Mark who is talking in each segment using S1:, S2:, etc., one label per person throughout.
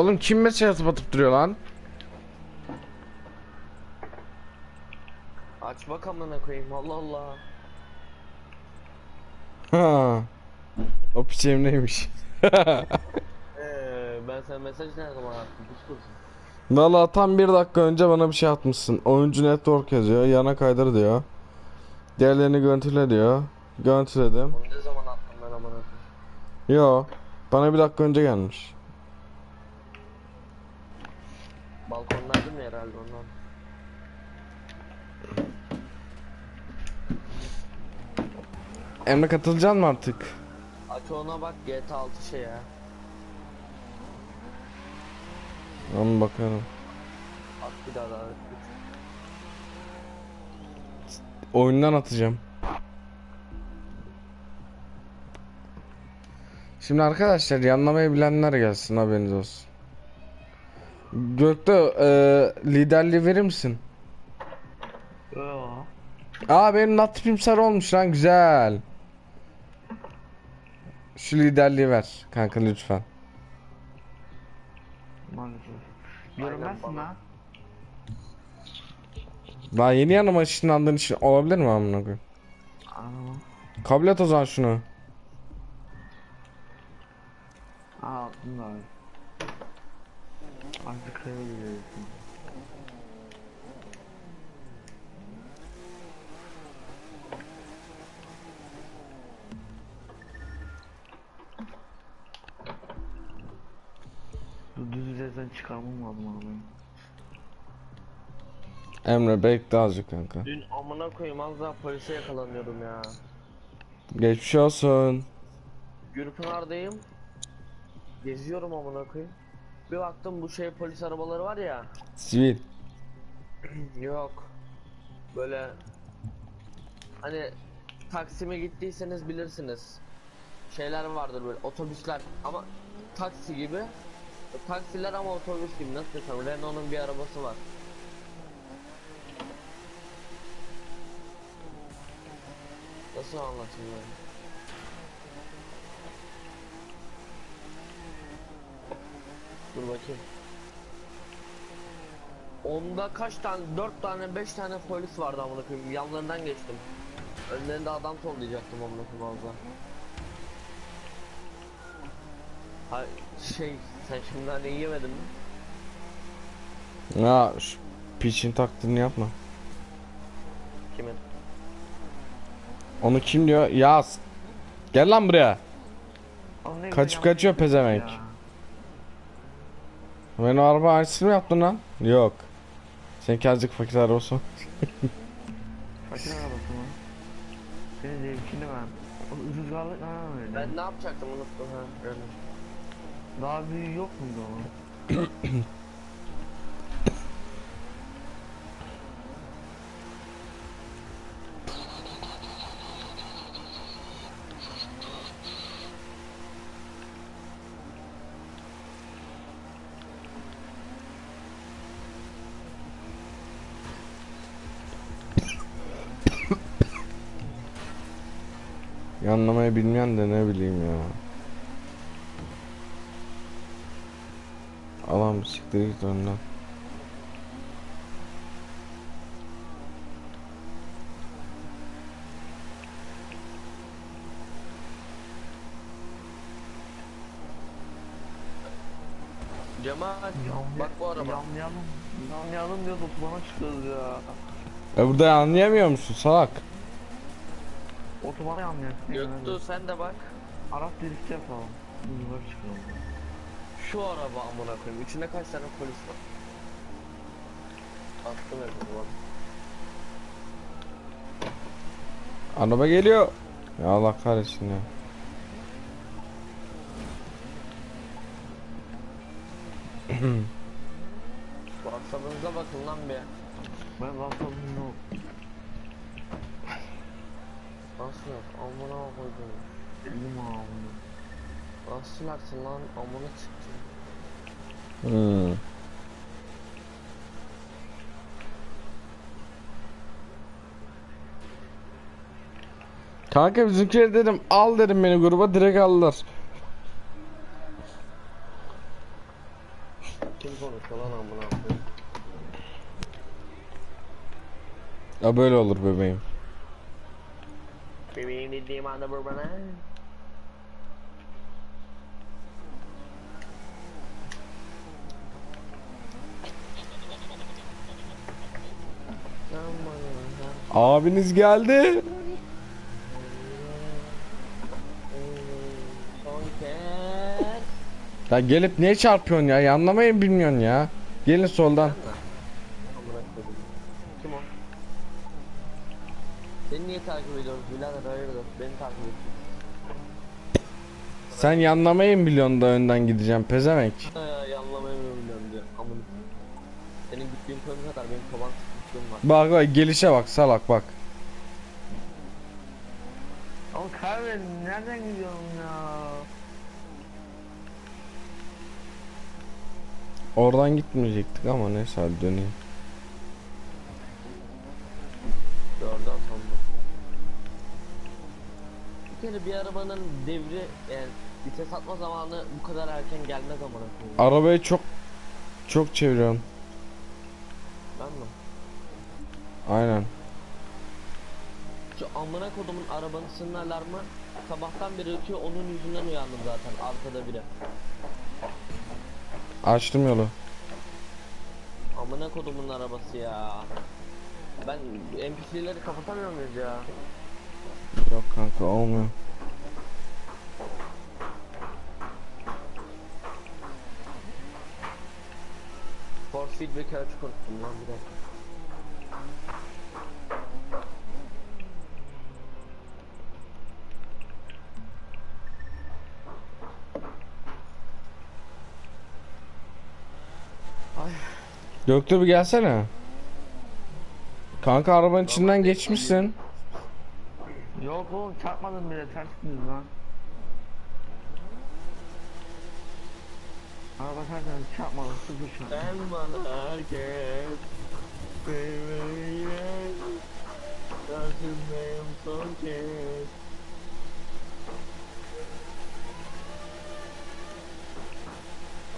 S1: Oğlum kim mesaj atıp atıp duruyor lan?
S2: Aç bak amına koyayım Allah Allah.
S1: Ha. O piç Emre'ymiş.
S2: Eee ben sana mesaj ne zaman attım? Pus kursun.
S1: Valla tam bir dakika önce bana bir şey atmışsın. Oyuncu network yazıyor. Yana kaydır diyor. Diğerlerini görüntüle diyor. Görüntüledim.
S2: Onu ne zaman attım ben amına koyayım?
S1: Yo. Bana bir dakika önce gelmiş.
S2: Balkondaydım ya herhalde ondan.
S1: Emre katılacaksın mı artık?
S2: Aç ona bak GTA 6 şey ya.
S1: Ama bakalım.
S2: At bir daha daha.
S1: Oyundan atacağım. Şimdi arkadaşlar yanlamayı bilenler gelsin haberiniz olsun. Gökte e, liderliği verir misin?
S3: Yo.
S1: Aa benim natipim sarı olmuş lan güzel. Şu liderliği ver kanka lütfen.
S3: Görünmezsin ha.
S1: Daha yeni yanıma ışınlandığın için olabilir mi amına koyayım?
S3: Anam.
S1: Kabul et o zaman şunu.
S3: Aa abi. Artık giriyorsun. Bu düz yüzeyden çıkarmam lazım abi.
S1: Emre bekle azıcık kanka.
S2: Dün amına koyayım az daha polise yakalanıyordum ya.
S1: Geçmiş olsun.
S2: Gürpınar'dayım. Geziyorum amına koyayım. Bir baktım bu şey polis arabaları var ya.
S1: Sivil.
S2: Yok. Böyle hani Taksim'e gittiyseniz bilirsiniz. Şeyler vardır böyle otobüsler ama taksi gibi. Taksiler ama otobüs gibi nasıl desem Renault'un bir arabası var. Nasıl anlatayım yani? Dur bakayım. Onda kaç tane, dört tane, beş tane polis vardı amına koyayım. Yanlarından geçtim. Önlerinde adam toplayacaktım amına koyayım az. Ha şey, sen şimdi hani yemedin mi?
S1: Ya şu piçin taklidini yapma.
S2: Kimin?
S1: Onu kim diyor? Yaz. Gel lan buraya. Kaçıp kaçıyor pezevenk.
S3: ya.
S1: Ben o araba aynısını mı yaptın lan? Yok. Seninki azıcık fakir arabası.
S3: Fakir arabası mı? Senin zevkini ben. O rüzgarlık ha öyle.
S2: Ben ne yapacaktım unuttum ha. Öyle.
S3: Daha büyüğü yok muydu onun?
S1: Yanlamayı bilmeyen de ne bileyim ya. Alan bir siktir git önden.
S2: Cemal bak bu araba.
S3: Yanlayalım. Yanlayalım diyoruz otobana çıkıyoruz ya.
S1: E burada anlayamıyor musun salak?
S3: Otobana yanlayacaksın.
S2: Göktuğ sen de bak.
S3: Arap drift yapalım. Rüzgar çıkalım.
S2: Şu araba amına koyayım. İçinde kaç tane polis var? Attım hepsini bak.
S1: Araba geliyor. Ya Allah kahretsin ya.
S2: WhatsApp'ınıza bakın lan bir.
S3: Ben WhatsApp'ım yok.
S2: Nasıl yok? Amına koydum.
S3: Elim ağrıyor.
S2: Nasıl silersin lan? Amına çıktı.
S1: Hmm. Kanka bizimkiler dedim al dedim beni gruba direkt aldılar.
S2: Kim konuşuyor lan amına koyayım?
S1: Ya böyle olur bebeğim.
S2: Bebeğim dediğim anda vur bana.
S1: Abiniz geldi. Ya gelip niye çarpıyorsun ya? ya anlamayı bilmiyorsun ya. Gelin soldan.
S2: Birader hayırdır? Beni takip et.
S1: Sen yanlamayı mı biliyorsun da önden gideceğim pezevenk.
S2: Ha yanlamayı mı biliyorum diyor. Amına. Senin gittiğin konu kadar benim çoban sıkıntım var.
S1: Bak bak gelişe bak salak bak.
S3: Ama kahve nereden gidiyorsun ya?
S1: Oradan gitmeyecektik ama neyse hadi döneyim.
S2: Dörden sonra. Bir kere bir arabanın devri yani vites atma zamanı bu kadar erken gelmez amına koyayım.
S1: Arabayı çok çok çeviriyorsun.
S2: Ben mi?
S1: Aynen.
S2: Şu amına kodumun arabasının alarmı sabahtan beri ötüyor onun yüzünden uyandım zaten arkada biri.
S1: Açtım yolu.
S2: Amına kodumun arabası ya. Ben NPC'leri kapatamıyor muyuz ya?
S1: Yok kanka olmuyor.
S2: Force feedback'i açık unuttum lan bir dakika.
S1: Göktuğ bir gelsene. Kanka arabanın içinden geçmişsin.
S3: Oğlum çarpmadım bile tersiniz lan. Araba sıfır şu an.
S2: sen bana herkes Sevmeyen Karşındayım son kez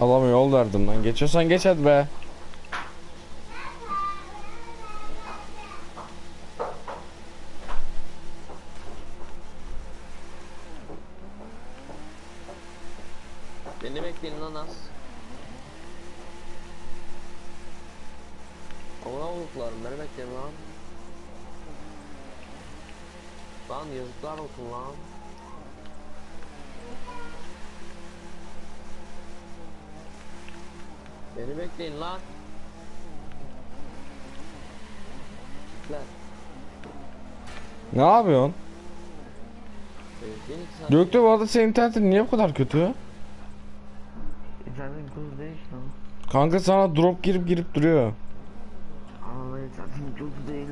S1: Adama yol verdim lan. Geçiyorsan geç hadi be.
S2: Lan yazıklar olsun lan. Beni bekleyin lan. Lan.
S1: Ne yapıyorsun? Göktuğ bu arada senin internetin niye bu kadar kötü?
S3: İnternet kız değil şu an.
S1: Kanka sana drop girip girip duruyor.
S3: Ama internetin kız değil.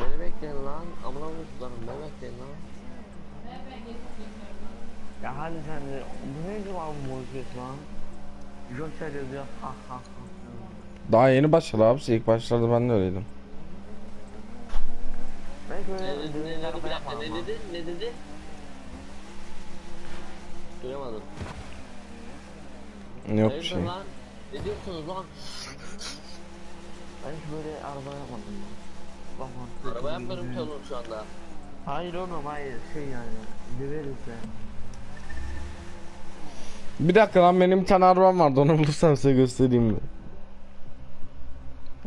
S2: Beni bekleyin lan. Amına vuruklarım beni bekleyin lan.
S3: Ya hadi sen de bu ne zaman muhabbet lan? Joker yazıyor ha ha ha.
S1: Daha yeni başladı abi. İlk başlarda ben de öyleydim.
S3: Belki
S2: Ne
S3: öyle
S2: dedi, ne dedi,
S3: araba
S2: bir dakika, ne dedi, ne dedi? Duyamadım.
S1: Yok bir
S2: Hayırdır
S1: şey.
S2: lan? Ne diyorsunuz lan?
S3: Ben hiç böyle araba yapmadım. Bak bak.
S2: Araba yapmıyorum ki oğlum şu anda.
S3: Hayır oğlum hayır şey yani. Döveriz ya.
S1: Bir dakika lan benim bir tane arabam vardı. Onu bulursam size göstereyim mi?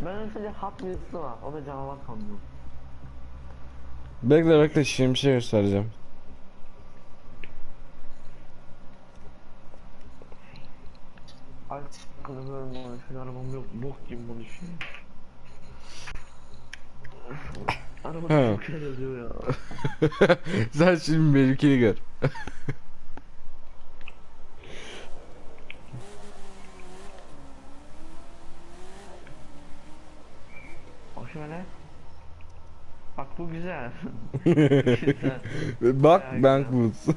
S3: Ben sadece Hot Wheels'ı var. O da canavar kamyon.
S1: Bekle bekle şimdi bir şey göstereceğim.
S3: Ay kızım bunu şu arabam yok. Bok gibi bunu şu. Araba
S1: He.
S3: çok yazıyor ya.
S1: Sen şimdi benimkini gör.
S3: ya. Bak ya,
S1: Bankboots.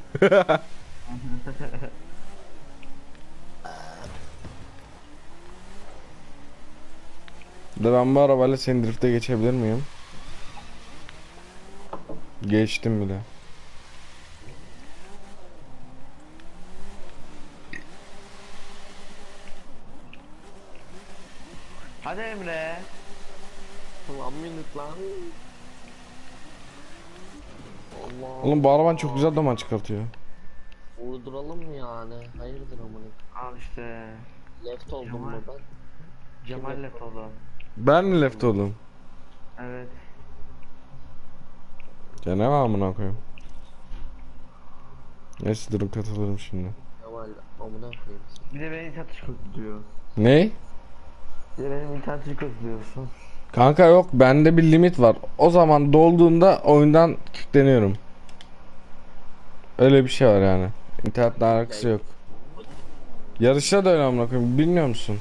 S1: Da ben bu arabayla seni drifte geçebilir miyim? Geçtim bile.
S3: Hadi Emre.
S2: Lan minut lan. Allah.
S1: Oğlum bu araban çok güzel duman çıkartıyor.
S2: Vurduralım mı yani? Hayırdır amına.
S3: Al işte.
S2: Left oldum
S3: Cemal.
S2: mu ben?
S3: Cemal Letoğlu.
S1: Ben mi left oldum?
S3: Evet.
S1: Gene mi amına koyayım? Neyse durun katılırım şimdi.
S2: Kemal amına koyayım.
S3: Bir de beni internet diyor.
S1: Ne?
S3: Bir de benim interneti diyorsun.
S1: Kanka yok bende bir limit var. O zaman dolduğunda oyundan kilitleniyorum. Öyle bir şey var yani. İnternetle alakası yok. Yarışta da öyle amına koyayım. Bilmiyor musun?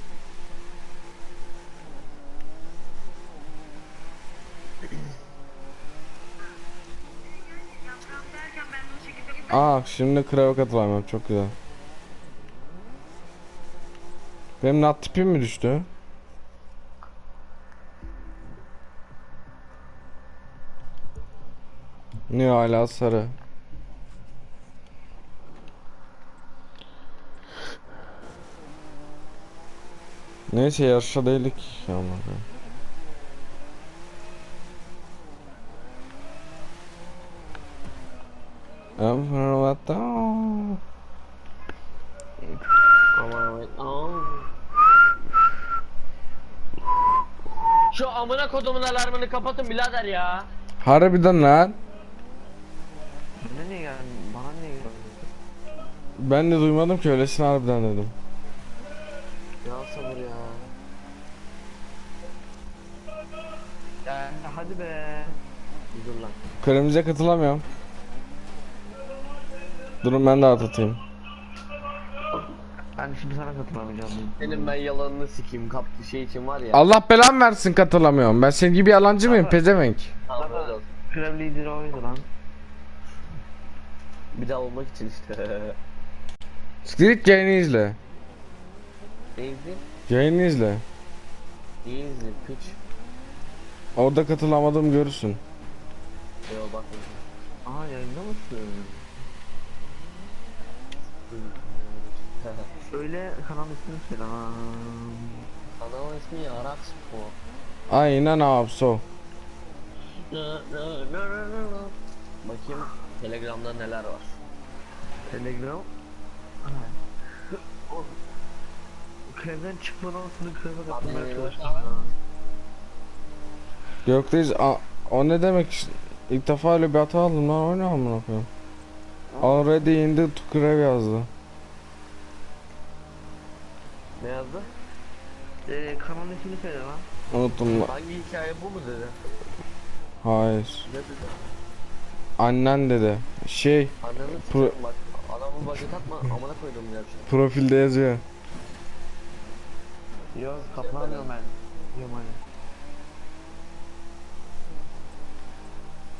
S1: Aa şimdi krava katılamıyorum çok güzel. Benim nat tipim mi düştü? Niye hala sarı? Neyse yarışta değildik ya amına koyayım. I'm from a town.
S2: Aman Aa. Şu amına kodumun alarmını kapatın birader ya.
S1: Harbiden lan.
S3: Bana niye geldin? Bana niye geldin?
S1: Ben de duymadım ki öylesine harbiden dedim.
S2: Ya sabır ya.
S3: Ya hadi be.
S2: Dur lan.
S1: Kırmızıya katılamıyorum. Durun ben de atlatayım.
S3: Ben şimdi sana katılamayacağım.
S2: Senin ben yalanını sikeyim kaptı şey için var ya.
S1: Allah belan versin katılamıyorum. Ben senin gibi yalancı mıyım pezevenk?
S3: Krev lideri oydu lan.
S2: Bir daha olmak için işte.
S1: Siktir yayını izle.
S2: Neydi?
S1: Yayını izle.
S2: Neydi? Piç.
S1: Orada katılamadım görürsün.
S2: Yo bak.
S3: Aa yayında mısın? Söyle kanal ismini söyle. Aa.
S2: Kanalın ismi Yarak Spor.
S1: Aynen abi so.
S2: Bakayım Telegram'da neler var.
S3: Telegram. Krevden çıkmadan sonra kreve katılmaya
S2: Abi,
S3: çalıştım.
S1: a- o ne demek? İlk defa öyle bir hata aldım lan o ne amına koyayım. Already in the to grave yazdı.
S2: Ne yazdı?
S3: Ee, kanalın ismini söyle lan.
S1: Unuttum lan.
S2: Hangi hikaye bu mu dedi?
S1: Hayır.
S2: Ne dedi?
S1: Annen dedi. Şey
S2: Ananı
S1: Pro-
S2: bak. Adamı bacak atma amına koydum ya
S1: profilde yazıyor.
S3: Yok katılamıyorum ben. Cemal'e.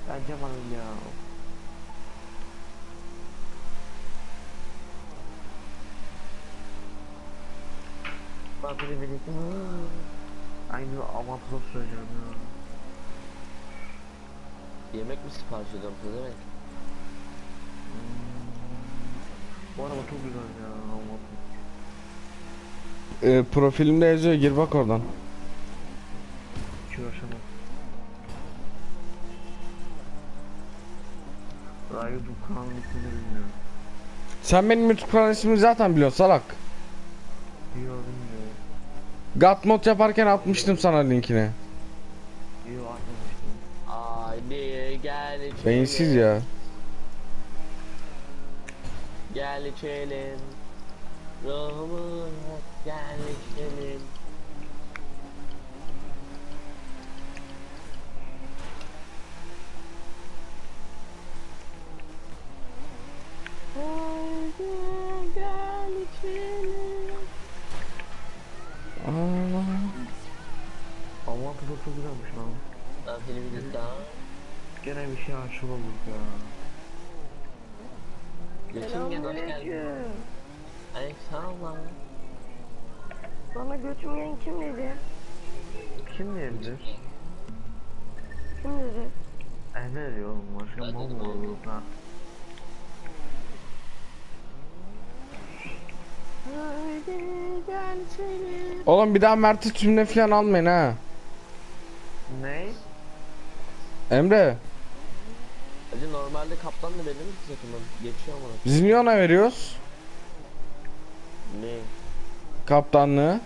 S3: Ben Cemal'im ya.
S2: Bak biri biri.
S3: Aynı avantajı söyleyeceğim ya.
S2: Yemek mi sipariş ediyorum size demek?
S3: Bu araba çok güzel ya.
S1: Ee, profilimde yazıyor gir bak oradan.
S3: Hiç uğraşamam. Daha YouTube kanalının ismini bilmiyorum.
S1: Sen benim YouTube kanal ismimi zaten biliyorsun salak.
S3: Yok bilmiyorum.
S1: Gatmod yaparken atmıştım sana linkini.
S2: Gel içelim.
S1: Beyinsiz ya.
S2: Gel içelim. Ruhumu gel içelim. Haydi gel içelim.
S1: Aa,
S3: Avantajı çok güzelmiş lan.
S2: Ben filmi daha.
S3: Gene bir şey aşık olduk ya.
S2: Geçen gün hoş geldin. Sağ ol lan.
S4: Bana götürmeyen kim dedi?
S3: Kim diyebilir?
S4: Kim dedi?
S3: E ne diyor oğlum? Başka mal mı
S2: oğlum.
S3: olur lan?
S4: Haydi gel seni.
S1: Oğlum bir daha Mert'i tümle falan almayın ha.
S3: Ne?
S1: Emre
S2: Hacı normalde kaptan da benim takımım. Geçiyor ama.
S1: biz niye ona veriyoruz?
S2: Ne?
S1: Kaptanlığı.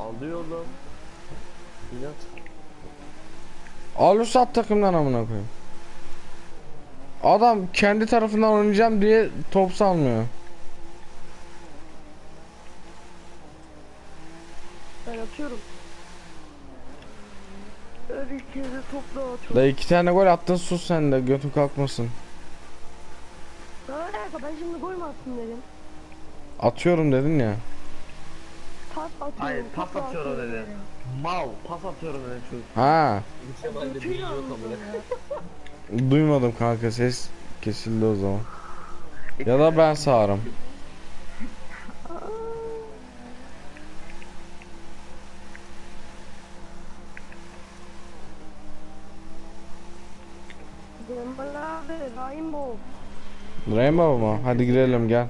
S2: Alıyor oğlum. İnat.
S1: Al sat takımdan amına koyayım. Adam kendi tarafından oynayacağım diye top salmıyor.
S4: Ben atıyorum. Her iki yere top dağıtıyorum.
S1: Da iki tane gol attın sus sen de götün kalkmasın.
S4: Ne alaka ben şimdi gol mü attım dedim.
S1: Atıyorum dedin ya.
S4: Pas atıyorum.
S3: Hayır pas
S4: pas
S3: atıyor o
S4: atıyorum
S3: dedi. Mal pas atıyorum dedi çocuk.
S1: Ha, duymadım kanka ses kesildi o zaman. Ya da ben sağırım.
S4: Cemal abi Rainbow.
S1: Rainbow mu? Hadi girelim gel.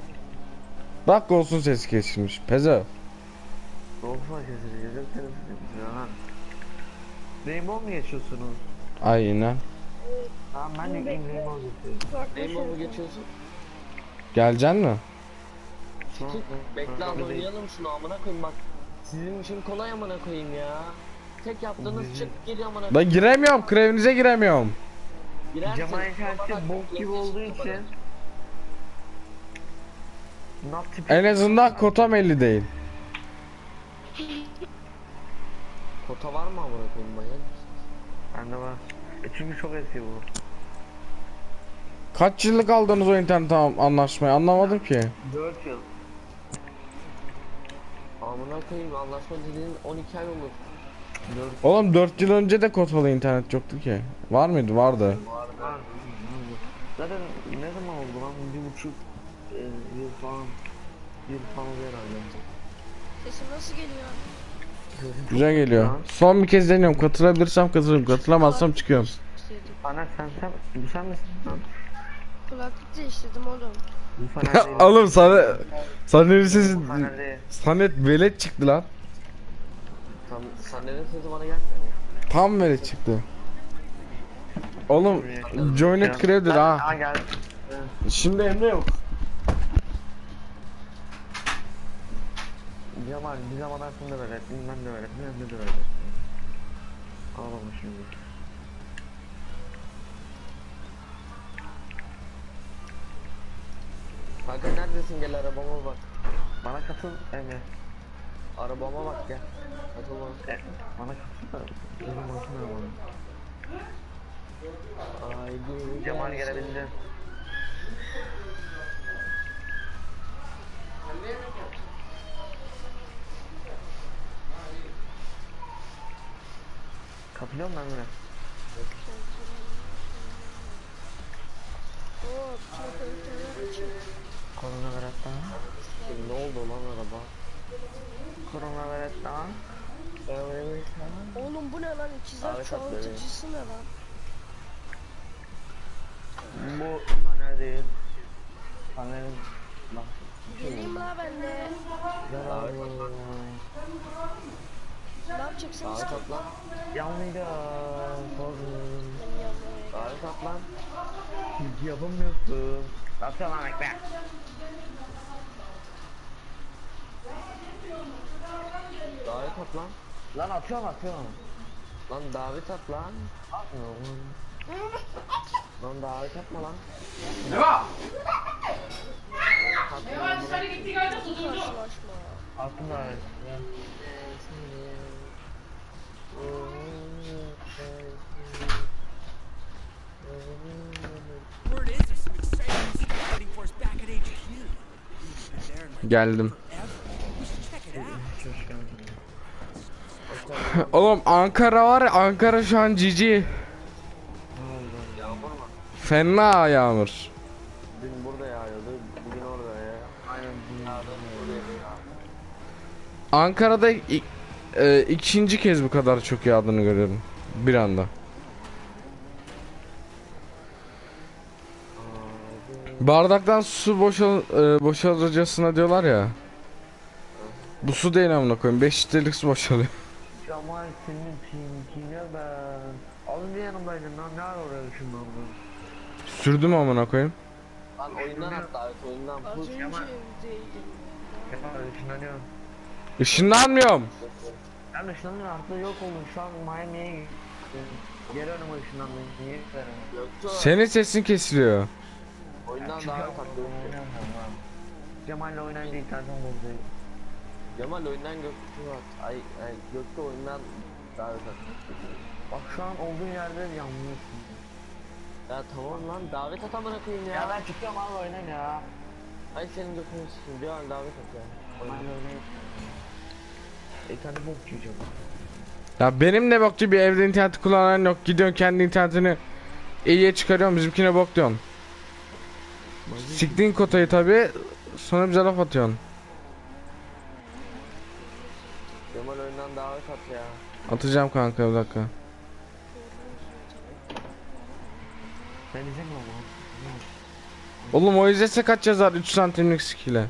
S1: Bak olsun ses kesilmiş. Peze.
S3: Dolfa kesilecek. Telefon yapacağız ha. Rainbow mu geçiyorsunuz?
S1: Aynen.
S3: Tamam ben de Rainbow geçiyorum.
S2: Rainbow mu geçiyorsun?
S1: Geleceksin mi?
S2: Bekle
S3: değil.
S2: oynayalım şunu amına koyayım bak. Sizin için kolay amına koyayım ya. Tek yaptığınız çık gir amına
S1: Da giremiyorum. Krevinize giremiyorum.
S2: Girersin.
S3: Cemal
S2: Amına
S3: bok gibi
S2: koyayım,
S3: olduğu için.
S1: En azından kotam 50 değil.
S2: Kota var mı amına koyayım manyak?
S3: Bende var. E çünkü çok eski bu.
S1: Kaç yıllık aldınız o internet an- anlaşmayı anlamadım ki.
S3: 4 yıl.
S2: Amına koyayım anlaşma dediğin 12 ay olur.
S1: Oğlum 4 yıl önce de kotalı internet yoktu ki. Var mıydı? Vardı.
S3: Var. Zaten ne zaman oldu lan? Bir buçuk e, yıl falan. Yıl falan herhalde.
S4: Sesim nasıl geliyor?
S1: Güzel geliyor. Son bir kez deniyorum. Katılabilirsem katılırım. Katılamazsam çıkıyorum.
S3: Ana sen sen bu sen misin lan?
S4: Kulaklık değiştirdim oğlum.
S3: Bu Fener değil.
S1: Oğlum sana
S3: Bu Fener değil.
S1: Sanet velet çıktı lan.
S2: Tam Saner'in sözü bana gelmiyor.
S1: Tam velet çıktı. Oğlum Joynet Krev'dir ha.
S3: Ha geldi.
S1: Şimdi Emre yok.
S3: Cemal bir sen de öğrettin, ben de öğrettim, ben de öğrettim. Ağlama şimdi.
S2: Kanka neredesin gel arabama bak.
S3: Bana katıl Emre.
S2: Arabama bak gel. Katıl bana.
S3: E, bana katıl da benim bakım ne bana.
S2: Haydi.
S3: Cemal gelebildi. Katılıyor musun Emre?
S4: Oo, çok ötüyor.
S3: Korona veratta.
S2: Ne oldu lan araba?
S3: Korona veratta.
S4: Oğlum bu ne lan? İkizler çoğaltıcısı ne lan?
S3: Bu Fener değil. Fener'in bak.
S4: Geleyim la ben de.
S3: Yalan.
S4: Ne yapacaksınız
S2: Davet
S4: ki?
S2: at lan.
S3: Yanlıydı. Sorun.
S4: Benim yanıma.
S2: Davet at lan.
S3: Hiç yapamıyorsun. Atıyorum lan bekle.
S2: Davet at lan.
S3: Lan atıyorum atıyorum.
S2: Lan davet at lan.
S3: Atmıyorum.
S2: Lan davet atma lan.
S4: Karşılaşma.
S3: Attım da evet.
S5: Word
S3: geldin.
S1: Oğlum Ankara var ya, Ankara şu an cici. Fena yağmur.
S2: Dün burada yağıyordu. Bugün orada ya.
S3: Aynen.
S1: Ankara'da i- e, ikinci kez bu kadar çok yağdığını görüyorum. Bir anda. Bardaktan su boşal e, boşalırcasına diyorlar ya. Bu su değil amına koyayım. 5 litrelik su boşalıyor.
S3: Cemal senin pinkine ben. Az önce yanımdaydın lan ne ara oraya ışınlandın?
S1: Sürdüm amına koyayım.
S2: Lan oyundan hatta evet oyundan
S4: Az önce.
S3: Cemal ışınlanıyorum.
S1: Işınlanmıyorum.
S3: Ben ışınlanıyorum artık yok oldum şu an Miami'ye gittim. Geri önüme ışınlandım. Niye
S1: Senin sesin kesiliyor.
S2: Oyundan davet at Göktuğ.
S3: Cemal'le oynayınca internetim bozuldu.
S2: Cemal oyundan Göktuğ at. Ay, ay Göktuğ oyundan davet at.
S3: Bak şu an olduğun yerde yalnızsın.
S2: Ya tamam lan davet at amına koyayım
S3: Ya
S2: ya.
S3: ben çıkıyorum abi oynayın ya.
S2: Ay senin götünü sikeyim. Bir an davet at ya.
S3: Oynayın. İnternet bok yiyeceğim.
S1: Ya benim ne bokçu bir evde internet kullanan yok. Gidiyorsun kendi internetini iyiye çıkarıyorsun bizimkine bok diyorsun. Siktiğin kotayı tabi sonra bize laf atıyorsun.
S2: Cemal oyundan davet at ya.
S1: Atacağım kanka bir dakika.
S3: Sen izleme ama.
S1: Oğlum o izlese kaç yazar 3 santimlik skill'e.